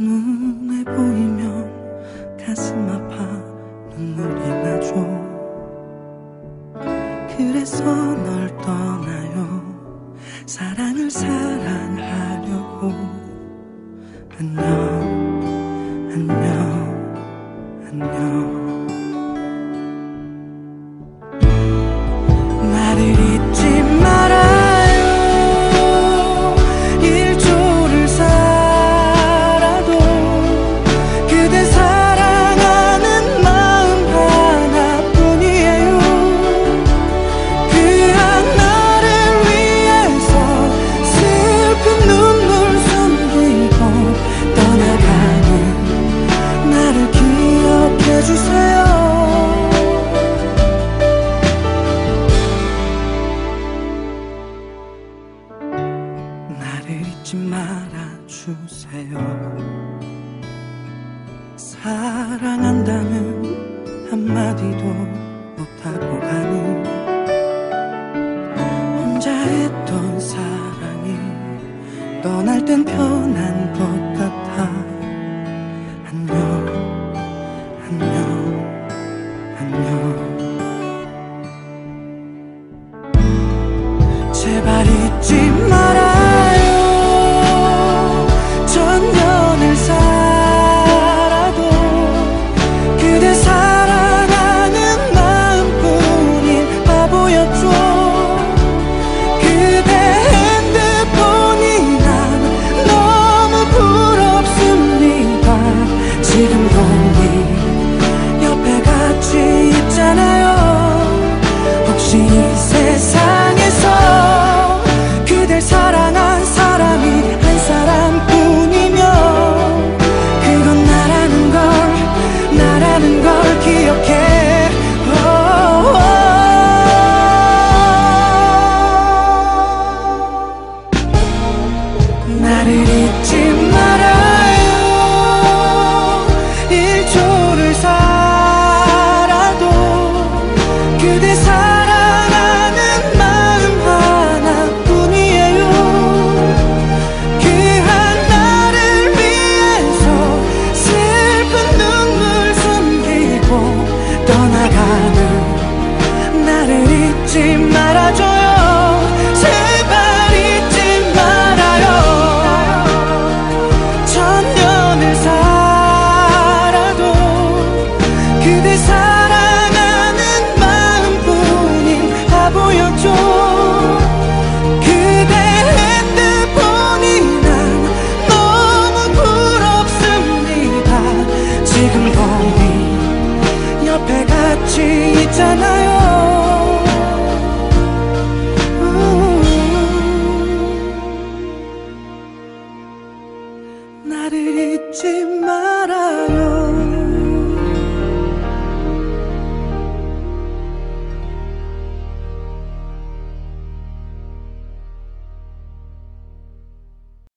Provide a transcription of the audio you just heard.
눈에 보이면 가슴 아파 눈물이 나죠. 그래서 널 떠나요. 사랑을 사랑하려고. 안녕 안녕. 잊지 말아주세요. 사랑한다는 한마디도 못하고 가는 혼자 했던 사랑이 떠날 땐 편한 것 같아. 안녕 안녕 안녕. 제발 잊지 마 없잖아요. 음, 나를 잊지 말아요.